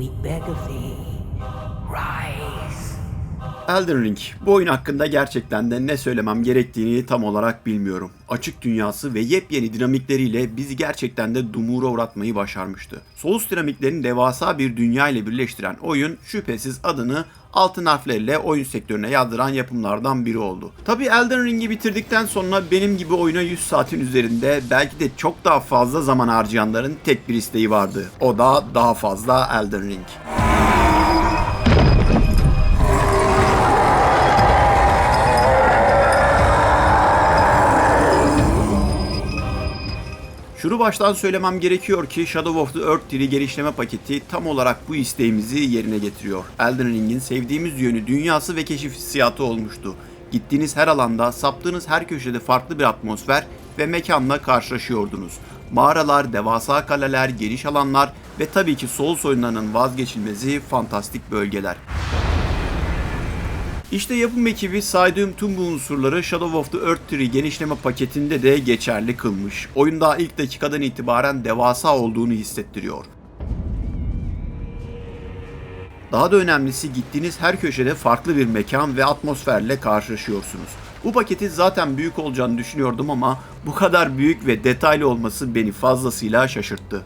we beg of thee, rise. Elden Ring. Bu oyun hakkında gerçekten de ne söylemem gerektiğini tam olarak bilmiyorum. Açık dünyası ve yepyeni dinamikleriyle bizi gerçekten de dumura uğratmayı başarmıştı. Souls dinamiklerini devasa bir dünya ile birleştiren oyun şüphesiz adını altın harflerle oyun sektörüne yazdıran yapımlardan biri oldu. Tabi Elden Ring'i bitirdikten sonra benim gibi oyuna 100 saatin üzerinde belki de çok daha fazla zaman harcayanların tek bir isteği vardı. O da daha fazla Elden Ring. Şunu baştan söylemem gerekiyor ki Shadow of the Earth dili geliştirme paketi tam olarak bu isteğimizi yerine getiriyor. Elden Ring'in sevdiğimiz yönü dünyası ve keşif hissiyatı olmuştu. Gittiğiniz her alanda, saptığınız her köşede farklı bir atmosfer ve mekanla karşılaşıyordunuz. Mağaralar, devasa kaleler, geniş alanlar ve tabii ki Souls oyunlarının vazgeçilmezi fantastik bölgeler. İşte yapım ekibi saydığım tüm bu unsurları Shadow of the Earth Tree genişleme paketinde de geçerli kılmış. Oyun daha ilk dakikadan itibaren devasa olduğunu hissettiriyor. Daha da önemlisi gittiğiniz her köşede farklı bir mekan ve atmosferle karşılaşıyorsunuz. Bu paketin zaten büyük olacağını düşünüyordum ama bu kadar büyük ve detaylı olması beni fazlasıyla şaşırttı.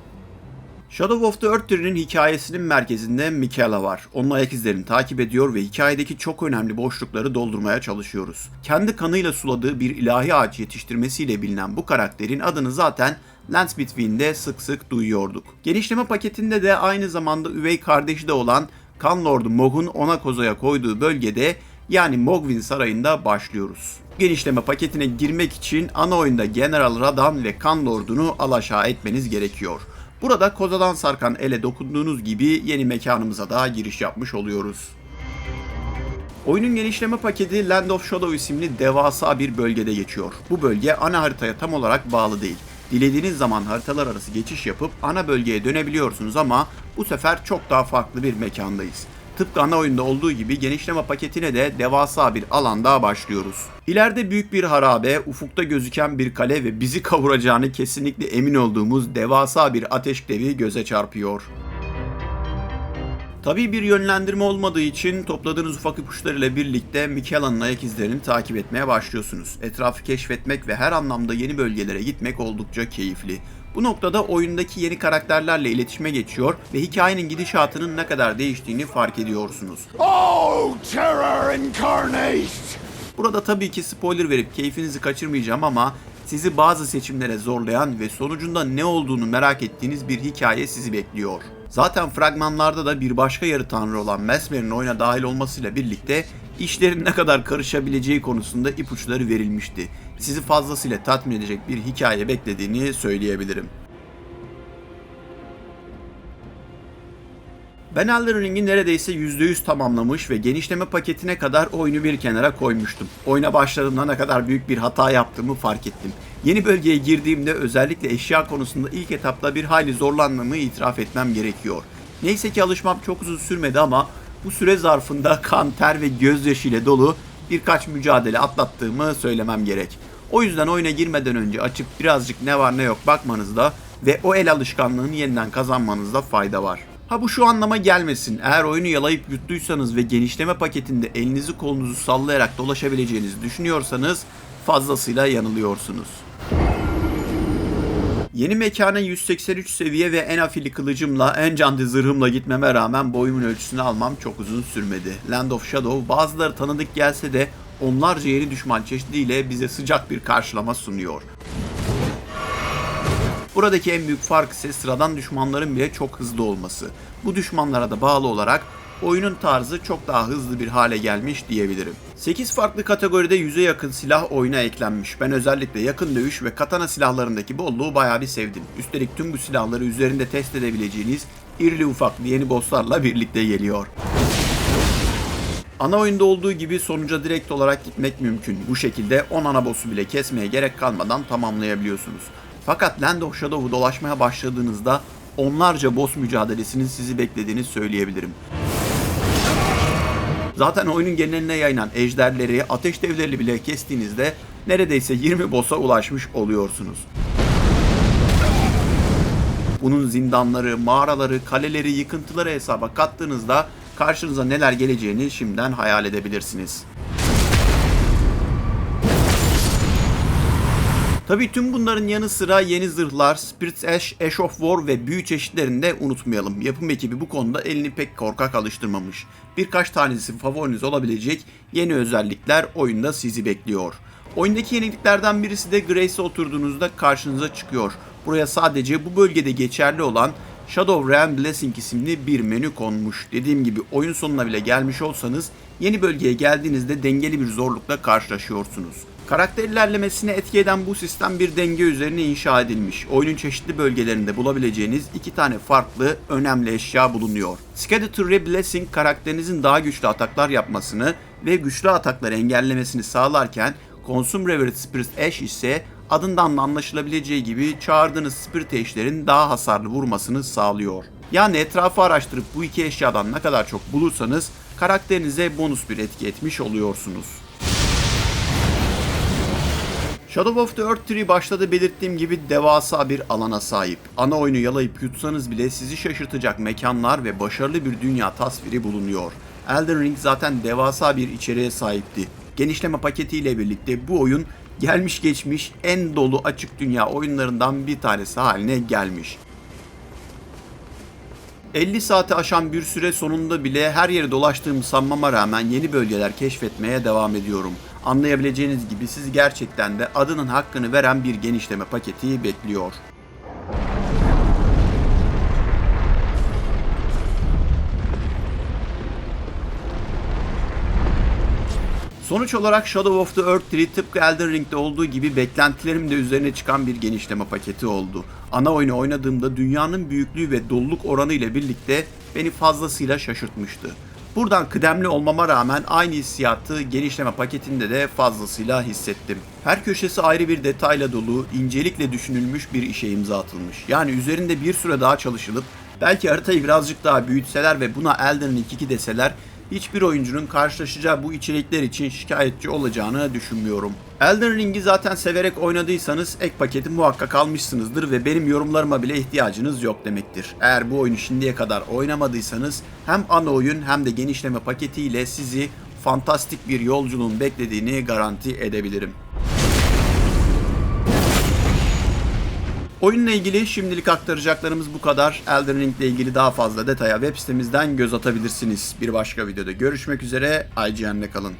Shadow of the Earth Tree'nin hikayesinin merkezinde Michaela var. Onun ayak izlerini takip ediyor ve hikayedeki çok önemli boşlukları doldurmaya çalışıyoruz. Kendi kanıyla suladığı bir ilahi ağaç yetiştirmesiyle bilinen bu karakterin adını zaten Lands Between'de sık sık duyuyorduk. Genişleme paketinde de aynı zamanda üvey kardeşi de olan Kan Lordu Mog'un ona kozaya koyduğu bölgede yani Mogwin Sarayı'nda başlıyoruz. Genişleme paketine girmek için ana oyunda General Radan ve Kan Lord'unu alaşağı etmeniz gerekiyor. Burada kozadan sarkan ele dokunduğunuz gibi yeni mekanımıza da giriş yapmış oluyoruz. Oyunun genişleme paketi Land of Shadow isimli devasa bir bölgede geçiyor. Bu bölge ana haritaya tam olarak bağlı değil. Dilediğiniz zaman haritalar arası geçiş yapıp ana bölgeye dönebiliyorsunuz ama bu sefer çok daha farklı bir mekandayız. Tıpkı ana oyunda olduğu gibi genişleme paketine de devasa bir alanda başlıyoruz. İleride büyük bir harabe, ufukta gözüken bir kale ve bizi kavuracağını kesinlikle emin olduğumuz devasa bir ateş devi göze çarpıyor. Tabii bir yönlendirme olmadığı için topladığınız ufak ipuçlarıyla birlikte Michela'nın ayak izlerini takip etmeye başlıyorsunuz. Etrafı keşfetmek ve her anlamda yeni bölgelere gitmek oldukça keyifli. Bu noktada oyundaki yeni karakterlerle iletişime geçiyor ve hikayenin gidişatının ne kadar değiştiğini fark ediyorsunuz. Oh, terror incarnate! Burada tabii ki spoiler verip keyfinizi kaçırmayacağım ama sizi bazı seçimlere zorlayan ve sonucunda ne olduğunu merak ettiğiniz bir hikaye sizi bekliyor. Zaten fragmanlarda da bir başka yarı tanrı olan Mesmer'in oyuna dahil olmasıyla birlikte işlerin ne kadar karışabileceği konusunda ipuçları verilmişti. Sizi fazlasıyla tatmin edecek bir hikaye beklediğini söyleyebilirim. Ben Elden Ring'i neredeyse %100 tamamlamış ve genişleme paketine kadar oyunu bir kenara koymuştum. Oyuna başladığımda ne kadar büyük bir hata yaptığımı fark ettim. Yeni bölgeye girdiğimde özellikle eşya konusunda ilk etapta bir hayli zorlandığımı itiraf etmem gerekiyor. Neyse ki alışmam çok uzun sürmedi ama bu süre zarfında kan, ter ve gözyaşı ile dolu birkaç mücadele atlattığımı söylemem gerek. O yüzden oyuna girmeden önce açıp birazcık ne var ne yok bakmanızda ve o el alışkanlığını yeniden kazanmanızda fayda var. Ha bu şu anlama gelmesin. Eğer oyunu yalayıp yuttuysanız ve genişleme paketinde elinizi kolunuzu sallayarak dolaşabileceğinizi düşünüyorsanız fazlasıyla yanılıyorsunuz. Yeni mekana 183 seviye ve en afili kılıcımla en canlı zırhımla gitmeme rağmen boyumun ölçüsünü almam çok uzun sürmedi. Land of Shadow bazıları tanıdık gelse de onlarca yeni düşman çeşidiyle bize sıcak bir karşılama sunuyor. Buradaki en büyük fark ise sıradan düşmanların bile çok hızlı olması. Bu düşmanlara da bağlı olarak oyunun tarzı çok daha hızlı bir hale gelmiş diyebilirim. 8 farklı kategoride 100'e yakın silah oyuna eklenmiş. Ben özellikle yakın dövüş ve katana silahlarındaki bolluğu bayağı bir sevdim. Üstelik tüm bu silahları üzerinde test edebileceğiniz irili ufaklı yeni bosslarla birlikte geliyor. Ana oyunda olduğu gibi sonuca direkt olarak gitmek mümkün. Bu şekilde 10 ana boss'u bile kesmeye gerek kalmadan tamamlayabiliyorsunuz. Fakat Land of Shadow'u dolaşmaya başladığınızda onlarca boss mücadelesinin sizi beklediğini söyleyebilirim. Zaten oyunun geneline yayılan ejderleri, ateş devlerini bile kestiğinizde neredeyse 20 boss'a ulaşmış oluyorsunuz. Bunun zindanları, mağaraları, kaleleri, yıkıntıları hesaba kattığınızda karşınıza neler geleceğini şimdiden hayal edebilirsiniz. Tabii tüm bunların yanı sıra yeni zırhlar, Spirit Ash, Ash of War ve büyü çeşitlerini de unutmayalım. Yapım ekibi bu konuda elini pek korkak alıştırmamış. Birkaç tanesi favoriniz olabilecek yeni özellikler oyunda sizi bekliyor. Oyundaki yeniliklerden birisi de Grace'e oturduğunuzda karşınıza çıkıyor. Buraya sadece bu bölgede geçerli olan Shadow Realm Blessing isimli bir menü konmuş. Dediğim gibi oyun sonuna bile gelmiş olsanız yeni bölgeye geldiğinizde dengeli bir zorlukla karşılaşıyorsunuz. Karakter ilerlemesine etki eden bu sistem bir denge üzerine inşa edilmiş. Oyunun çeşitli bölgelerinde bulabileceğiniz iki tane farklı önemli eşya bulunuyor. Skeletor Blessing karakterinizin daha güçlü ataklar yapmasını ve güçlü atakları engellemesini sağlarken Consume Revered Spirit Ash ise adından da anlaşılabileceği gibi çağırdığınız Spirit Ash'lerin daha hasarlı vurmasını sağlıyor. Yani etrafı araştırıp bu iki eşyadan ne kadar çok bulursanız karakterinize bonus bir etki etmiş oluyorsunuz. Shadow of the Earth Tree başta da belirttiğim gibi devasa bir alana sahip. Ana oyunu yalayıp yutsanız bile sizi şaşırtacak mekanlar ve başarılı bir dünya tasviri bulunuyor. Elden Ring zaten devasa bir içeriğe sahipti. Genişleme paketiyle birlikte bu oyun gelmiş geçmiş en dolu açık dünya oyunlarından bir tanesi haline gelmiş. 50 saati aşan bir süre sonunda bile her yeri dolaştığımı sanmama rağmen yeni bölgeler keşfetmeye devam ediyorum. Anlayabileceğiniz gibi sizi gerçekten de adının hakkını veren bir genişleme paketi bekliyor. Sonuç olarak Shadow of the Earth Tree tıpkı Elden Ring'de olduğu gibi beklentilerim de üzerine çıkan bir genişleme paketi oldu. Ana oyunu oynadığımda dünyanın büyüklüğü ve doluluk oranı ile birlikte beni fazlasıyla şaşırtmıştı. Buradan kıdemli olmama rağmen aynı hissiyatı genişleme paketinde de fazlasıyla hissettim. Her köşesi ayrı bir detayla dolu, incelikle düşünülmüş bir işe imza atılmış. Yani üzerinde bir süre daha çalışılıp belki haritayı birazcık daha büyütseler ve buna Elden Ring 2 deseler hiçbir oyuncunun karşılaşacağı bu içerikler için şikayetçi olacağını düşünmüyorum. Elden Ring'i zaten severek oynadıysanız ek paketi muhakkak almışsınızdır ve benim yorumlarıma bile ihtiyacınız yok demektir. Eğer bu oyunu şimdiye kadar oynamadıysanız hem ana oyun hem de genişleme paketiyle sizi fantastik bir yolculuğun beklediğini garanti edebilirim. Oyunla ilgili şimdilik aktaracaklarımız bu kadar. Elden Ring ile ilgili daha fazla detaya web sitemizden göz atabilirsiniz. Bir başka videoda görüşmek üzere. IGN'le kalın.